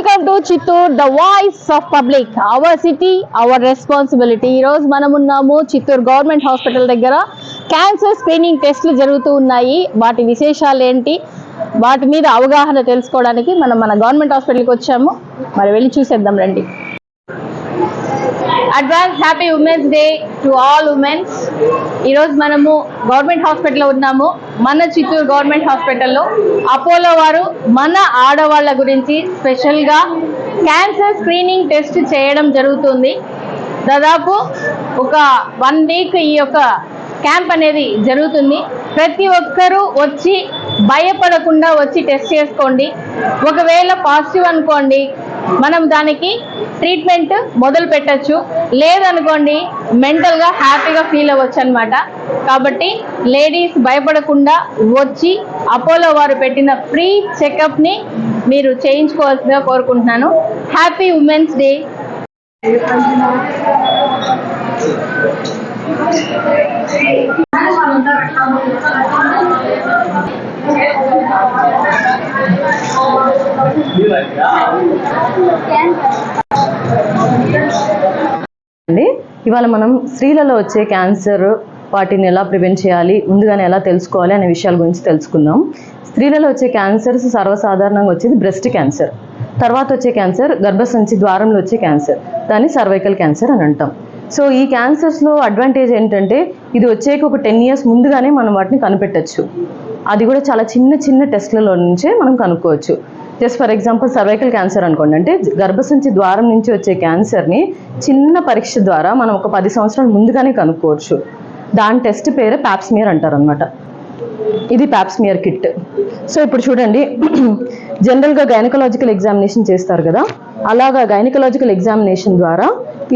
Welcome to Chittoor the voice of public our city our responsibility ఈ రోజు మనం ఉన్నాము చిత్తూరు గవర్నమెంట్ హాస్పిటల్ దగ్గర క్యాన్సర్ స్క్రీనింగ్ టెస్ట్లు జరుగుతూ ఉన్నాయి. వాటి విశేషాలు ఏంటి? వాటి మీద అవగాహన తెలుసుకోవడానికి మనం మన గవర్నమెంట్ హాస్పిటల్కి వచ్చాము. మరి వెళ్ళి చూసేద్దాం రండి. Advance happy women's day to all womens ఈరోజు మనము గవర్నమెంట్ హాస్పిటల్లో ఉన్నాము. మన చిత్తూరు గవర్నమెంట్ హాస్పిటల్లో. అపోలో వారు మన ఆడవాళ్ళ గురించి స్పెషల్గా క్యాన్సర్ స్క్రీనింగ్ టెస్ట్ చేయడం జరుగుతుంది. దాదాపు ఒక వన్ వీక్ ఈ యొక్క క్యాంప్ అనేది జరుగుతుంది. ప్రతి ఒక్కరూ వచ్చి భయపడకుండా వచ్చి టెస్ట్ చేసుకోండి. ఒకవేళ పాజిటివ్ అనుకోండి మనం దానికి ట్రీట్మెంట్ మొదలు పెట్టచ్చు. లేదనుకోండి మెంటల్గా హ్యాపీగా ఫీల్ అవ్వచ్చు అనమాట కాబట్టి లేడీస్ భయపడకుండా వచ్చి అపోలో వారు పెట్టిన ఫ్రీ చెకప్ని మీరు చేయించుకోవాల్సిందిగా కోరుకుంటున్నాను. హ్యాపీ ఉమెన్స్ డే అండి. ఇవాళ మనం స్త్రీలలో వచ్చే క్యాన్సర్ వాటిని ఎలా ప్రివెంట్ చేయాలి ముందుగానే ఎలా తెలుసుకోవాలి అనే విషయాల గురించి తెలుసుకుందాం. స్త్రీలలో వచ్చే క్యాన్సర్స్ సర్వసాధారణంగా వచ్చేది బ్రెస్ట్ క్యాన్సర్ తర్వాత వచ్చే క్యాన్సర్ గర్భసంచి ద్వారంలో వచ్చే క్యాన్సర్ దాన్ని సర్వైకల్ క్యాన్సర్ అని అంటాం. సో ఈ క్యాన్సర్స్లో అడ్వాంటేజ్ ఏంటంటే ఇది వచ్చేకి ఒక టెన్ ఇయర్స్ ముందుగానే మనం వాటిని కనిపెట్టచ్చు. అది కూడా చాలా చిన్న చిన్న టెస్ట్లలో నుంచే మనం కనుక్కోవచ్చు. Just for example cervical cancer అనుకోండి. అంటే గర్భసంచి ద్వారం నుంచి వచ్చే క్యాన్సర్ని చిన్న పరీక్ష ద్వారా మనం ఒక పది సంవత్సరాల ముందుగానే కనుక్కోవచ్చు. దాని టెస్ట్ పేరు ప్యాప్స్మియర్ అంటారు అనమాట ఇది ప్యాప్స్మియర్ కిట్ సో ఇప్పుడు చూడండి. జనరల్గా గైనకలాజికల్ ఎగ్జామినేషన్ చేస్తారు కదా. అలాగా గైనకలాజికల్ ఎగ్జామినేషన్ ద్వారా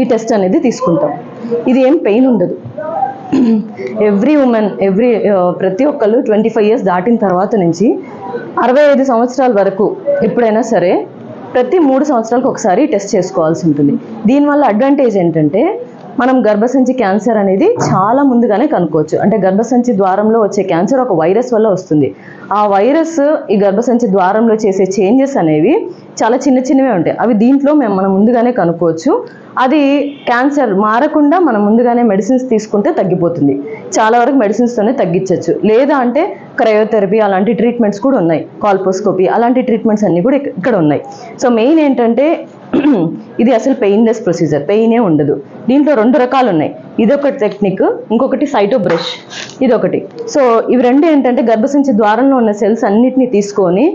ఈ టెస్ట్ అనేది తీసుకుంటాం. ఇది ఏం పెయిన్ ఉండదు. ఎవ్రీ ఉమెన్ ఎవ్రీ ప్రతి ఒక్కళ్ళు ట్వంటీ ఫైవ్ ఇయర్స్ దాటిన తర్వాత నుంచి అరవై ఐదు సంవత్సరాల వరకు ఎప్పుడైనా సరే ప్రతి మూడు సంవత్సరాలకు ఒకసారి టెస్ట్ చేసుకోవాల్సి ఉంటుంది. దీనివల్ల అడ్వాంటేజ్ ఏంటంటే మనం గర్భసంచి క్యాన్సర్ అనేది చాలా ముందుగానే కనుక్కోవచ్చు. అంటే గర్భసంచి ద్వారంలో వచ్చే క్యాన్సర్ ఒక వైరస్ వల్ల వస్తుంది. ఆ వైరస్ ఈ గర్భసంచి ద్వారంలో చేసే చేంజెస్ అనేవి చాలా చిన్న చిన్నవే ఉంటాయి. అవి దీంట్లో మేము మనం ముందుగానే కనుక్కోవచ్చు. అది క్యాన్సర్ మారకుండా మనం ముందుగానే మెడిసిన్స్ తీసుకుంటే తగ్గిపోతుంది. చాలా వరకు మెడిసిన్స్తోనే తగ్గించవచ్చు లేదా అంటే క్రయోథెరపీ అలాంటి ట్రీట్మెంట్స్ కూడా ఉన్నాయి. కాల్పోస్కోపీ అలాంటి ట్రీట్మెంట్స్ అన్నీ కూడా ఇక్కడ ఉన్నాయి. సో మెయిన్ ఏంటంటే ఇది అసలు పెయిన్లెస్ ప్రొసీజర్ పెయినే ఉండదు. దీంట్లో రెండు రకాలు ఉన్నాయి. ఇదొక టెక్నిక్ ఇంకొకటి సైటో బ్రష్ ఇదొకటి. సో ఇవి రెండు ఏంటంటే గర్భసంచి ద్వారంలో ఉన్న సెల్స్ అన్నిటిని తీసుకొని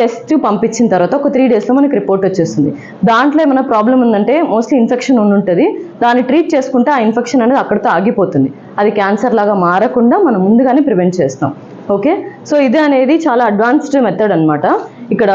టెస్ట్ పంపించిన తర్వాత ఒక త్రీ డేస్లో మనకి రిపోర్ట్ వచ్చేస్తుంది. దాంట్లో ఏమైనా ప్రాబ్లం ఉందంటే మోస్ట్లీ ఇన్ఫెక్షన్ ఉండి ఉంటుంది. దాన్ని ట్రీట్ చేసుకుంటే ఆ ఇన్ఫెక్షన్ అనేది అక్కడితో ఆగిపోతుంది. అది క్యాన్సర్ లాగా మారకుండా మనం ముందుగానే ప్రివెంట్ చేస్తాం. ఓకే? సో ఇది అనేది చాలా అడ్వాన్స్డ్ మెథడ్ అనమాట ఇక్కడ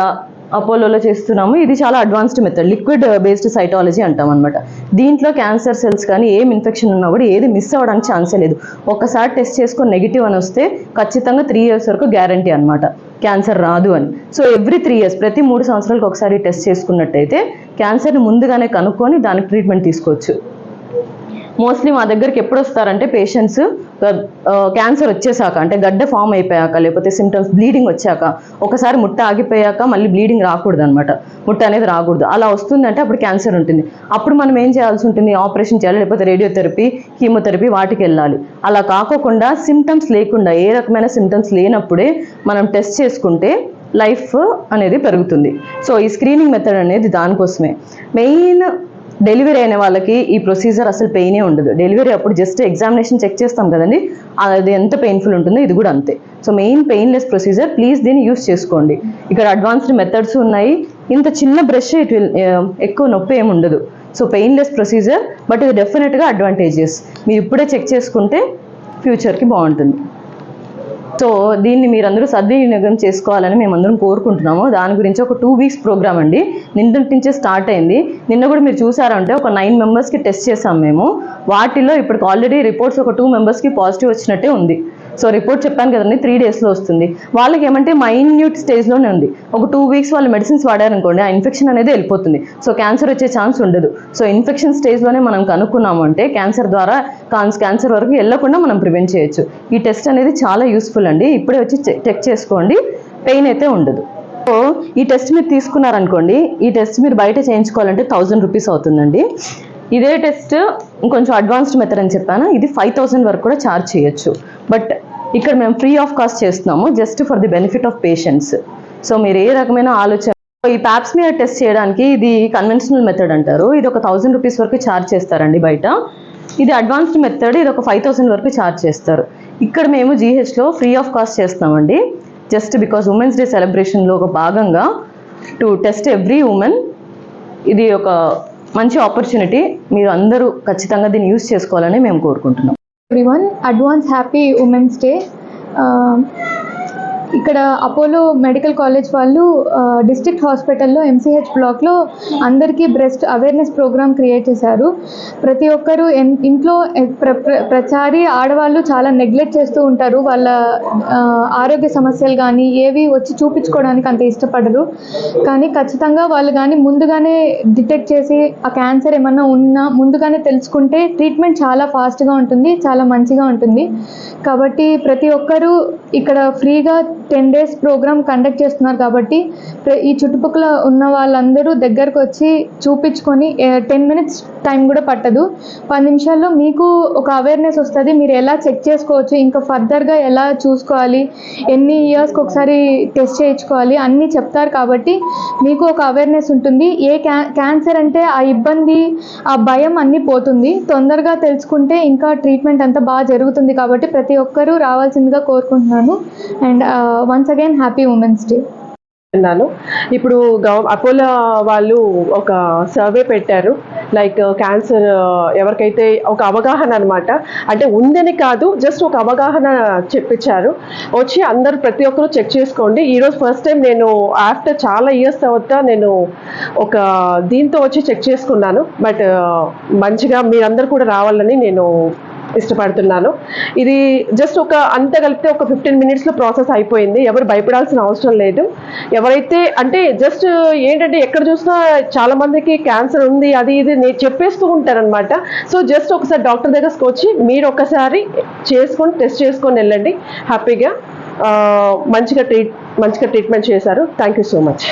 అపోలోలో చేస్తున్నాము. ఇది చాలా advanced method. Liquid based cytology అంటాం అనమాట దీంట్లో క్యాన్సర్ సెల్స్ కానీ ఏం ఇన్ఫెక్షన్ ఉన్నా కూడా ఏది మిస్ అవ్వడానికి ఛాన్సే లేదు. ఒకసారి టెస్ట్ చేసుకొని నెగిటివ్ అని వస్తే ఖచ్చితంగా త్రీ ఇయర్స్ వరకు గ్యారంటీ అనమాట క్యాన్సర్ రాదు అని. సో ఎవ్రీ త్రీ ఇయర్స్ ప్రతి మూడు సంవత్సరాలకు ఒకసారి టెస్ట్ చేసుకున్నట్టయితే క్యాన్సర్ని ముందుగానే కనుక్కొని దానికి ట్రీట్మెంట్ తీసుకోవచ్చు. మోస్ట్లీ మా దగ్గరికి ఎప్పుడు వస్తారంటే పేషెంట్స్ క్యాన్సర్ వచ్చేసాక అంటే గడ్డ ఫామ్ అయిపోయాక లేకపోతే సిమ్టమ్స్ బ్లీడింగ్ వచ్చాక ఒకసారి ముట్ట ఆగిపోయాక మళ్ళీ బ్లీడింగ్ రాకూడదు అనమాట ముట్ట అనేది రాకూడదు. అలా వస్తుందంటే అప్పుడు క్యాన్సర్ ఉంటుంది. అప్పుడు మనం ఏం చేయాల్సి ఉంటుంది? ఆపరేషన్ చేయాలి లేకపోతే రేడియోథెరపీ కీమోథెరపీ వాటికి వెళ్ళాలి. అలా కాకోకుండా సిమ్టమ్స్ లేకుండా ఏ రకమైన సిమ్టమ్స్ లేనప్పుడే మనం టెస్ట్ చేసుకుంటే లైఫ్ అనేది పెరుగుతుంది. సో ఈ స్క్రీనింగ్ మెథడ్ అనేది దానికోసమే. మెయిన్ డెలివరీ అయిన వాళ్ళకి ఈ ప్రొసీజర్ అసలు పెయినే ఉండదు. డెలివరీ అప్పుడు జస్ట్ ఎగ్జామినేషన్ చెక్ చేస్తాం కదండి. అది ఎంత పెయిన్ఫుల్ ఉంటుందో ఇది కూడా అంతే. So main painless procedure please దీన్ని యూస్ చేసుకోండి. ఇక్కడ అడ్వాన్స్డ్ మెథడ్స్ ఉన్నాయి. ఇంత చిన్న బ్రష్ ఇట్ విల్ ఎక్కువ నొప్పి ఏమి ఉండదు. సో పెయిన్లెస్ ప్రొసీజర్ బట్ ఇది డెఫినెట్గా అడ్వాంటేజెస్ మీరు ఇప్పుడే చెక్ చేసుకుంటే ఫ్యూచర్కి బాగుంటుంది. సో దీన్ని మీరందరూ సద్వినియోగం చేసుకోవాలని మేమందరం కోరుకుంటున్నాము. దాని గురించి ఒక టూ వీక్స్ ప్రోగ్రామ్ అండి. నిన్న నుంచే స్టార్ట్ అయింది. నిన్న కూడా మీరు చూసారంటే ఒక నైన్ మెంబర్స్కి టెస్ట్ చేసాం మేము. వాటిలో ఇప్పటికి ఆల్రెడీ రిపోర్ట్స్ ఒక టూ మెంబర్స్కి పాజిటివ్ వచ్చినట్టే ఉంది. సో రిపోర్ట్ చెప్పాను కదండి త్రీ డేస్లో వస్తుంది. వాళ్ళకి ఏమంటే మైన్యూట్ స్టేజ్లోనే ఉంది. ఒక టూ వీక్స్ వాళ్ళు మెడిసిన్స్ వాడారనుకోండి ఆ ఇన్ఫెక్షన్ అనేది వెళ్ళిపోతుంది. సో క్యాన్సర్ వచ్చే ఛాన్స్ ఉండదు. సో ఇన్ఫెక్షన్ స్టేజ్లోనే మనం కనుక్కున్నాము అంటే క్యాన్సర్ ద్వారా కాన్స్ క్యాన్సర్ వరకు వెళ్ళకుండా మనం ప్రివెంట్ చేయొచ్చు. ఈ టెస్ట్ అనేది చాలా యూస్ఫుల్ అండి. ఇప్పుడే వచ్చి చెక్ చేసుకోండి. పెయిన్ అయితే ఉండదు. సో ఈ టెస్ట్ మీరు తీసుకున్నారనుకోండి ఈ టెస్ట్ మీరు బయట చేయించుకోవాలంటే థౌజండ్ రూపీస్ అవుతుందండి. ఇదే టెస్ట్ ఇంకొంచెం అడ్వాన్స్డ్ మెథడ్ అని చెప్పాను. ఇది ఫైవ్ థౌసండ్ వరకు కూడా ఛార్జ్ చేయొచ్చు. బట్ ఇక్కడ మేము ఫ్రీ ఆఫ్ కాస్ట్ చేస్తున్నాము just for the benefit of patients so మీరు ఏ రకమైన ఆలోచన ఈ ప్యాప్స్మియర్ టెస్ట్ చేయడానికి ఇది కన్వెన్షనల్ మెథడ్ అంటారు. ఇది ఒక థౌసండ్ రూపీస్ వరకు ఛార్జ్ చేస్తారండి బయట. ఇది అడ్వాన్స్డ్ మెథడ్ ఇది ఒక ఫైవ్ థౌసండ్ వరకు ఛార్జ్ చేస్తారు. ఇక్కడ మేము జీహెచ్లో ఫ్రీ ఆఫ్ కాస్ట్ చేస్తామండి జస్ట్ బికాస్ ఉమెన్స్ డే సెలబ్రేషన్లో ఒక భాగంగా టు టెస్ట్ ఎవ్రీ ఉమెన్ ఇది ఒక మంచి ఆపర్చునిటీ మీరు అందరూ ఖచ్చితంగా దీన్ని యూజ్ చేసుకోవాలని మేము కోరుకుంటున్నాం. Everyone advance happy women's day ఇక్కడ అపోలో మెడికల్ కాలేజ్ వాళ్ళు డిస్ట్రిక్ట్ హాస్పిటల్లో ఎంసీహెచ్ బ్లాక్లో అందరికీ బ్రెస్ట్ అవేర్నెస్ ప్రోగ్రామ్ క్రియేట్ చేశారు. ప్రతి ఒక్కరూ ఎన్- ఇంట్లో ప్ర ప్రచారి ఆడవాళ్ళు చాలా నెగ్లెక్ట్ చేస్తూ ఉంటారు. వాళ్ళ ఆరోగ్య సమస్యలు కానీ ఏవి వచ్చి చూపించుకోవడానికి అంత ఇష్టపడరు. కానీ ఖచ్చితంగా వాళ్ళు కానీ ముందుగానే డిటెక్ట్ చేసి ఆ క్యాన్సర్ ఏమన్నా ఉన్నా ముందుగానే తెలుసుకుంటే ట్రీట్మెంట్ చాలా ఫాస్ట్గా ఉంటుంది చాలా మంచిగా ఉంటుంది. కాబట్టి ప్రతి ఒక్కరూ ఇక్కడ ఫ్రీగా టెన్ డేస్ ప్రోగ్రామ్ కండక్ట్ చేస్తున్నారు కాబట్టి ఈ చుట్టుపక్కల ఉన్న వాళ్ళందరూ దగ్గరకు వచ్చి చూపించుకొని టెన్ మినిట్స్ టైం కూడా పట్టదు. పది నిమిషాల్లో మీకు ఒక అవేర్నెస్ వస్తుంది. మీరు ఎలా చెక్ చేసుకోవచ్చు? ఇంకా ఫర్దర్గా ఎలా చూసుకోవాలి? ఎన్ని ఇయర్స్కి ఒకసారి టెస్ట్ చేయించుకోవాలి? అన్నీ చెప్తారు కాబట్టి మీకు ఒక అవేర్నెస్ ఉంటుంది. ఏ క్యా క్యాన్సర్ అంటే ఆ ఇబ్బంది ఆ భయం అన్నీ పోతుంది. తొందరగా తెలుసుకుంటే ఇంకా ట్రీట్మెంట్ అంతా బాగా జరుగుతుంది కాబట్టి ప్రతి ఒక్కరూ రావాల్సిందిగా కోరుకుంటున్నాను. And once again happy women's day అన్నాను ఇప్పుడు గవ అపోలో వాళ్ళు ఒక సర్వే పెట్టారు. లైక్ క్యాన్సర్ uh, uh, ఎవరికైతే ఒక అవగాహన అనమాట అంటే ఉందని కాదు జస్ట్ ఒక అవగాహన చెప్పించారు. వచ్చి అందరు ప్రతి ఒక్కరూ చెక్ చేసుకోండి. ఈరోజు ఫస్ట్ టైం నేను ఆఫ్టర్ చాలా ఇయర్స్ తర్వాత నేను ఒక దీంతో వచ్చి చెక్ చేసుకున్నాను. బట్ uh, మంచిగా మీరందరూ కూడా రావాలని నేను ఇష్టపడుతున్నాను. ఇది జస్ట్ ఒక అంత కలిపితే ఒక ఫిఫ్టీన్ మినిట్స్లో ప్రాసెస్ అయిపోయింది. ఎవరు భయపడాల్సిన అవసరం లేదు. ఎవరైతే అంటే జస్ట్ ఏంటంటే ఎక్కడ చూసినా చాలా మందికి క్యాన్సర్ ఉంది అది ఇది నేను చెప్పేస్తూ ఉంటారనమాట సో జస్ట్ ఒకసారి డాక్టర్ దగ్గరకు వచ్చి మీరు ఒకసారి చేసుకొని టెస్ట్ చేసుకొని వెళ్ళండి. హ్యాపీగా మంచిగా ట్రీట్ మంచిగా ట్రీట్మెంట్ చేశారు. Thank you so much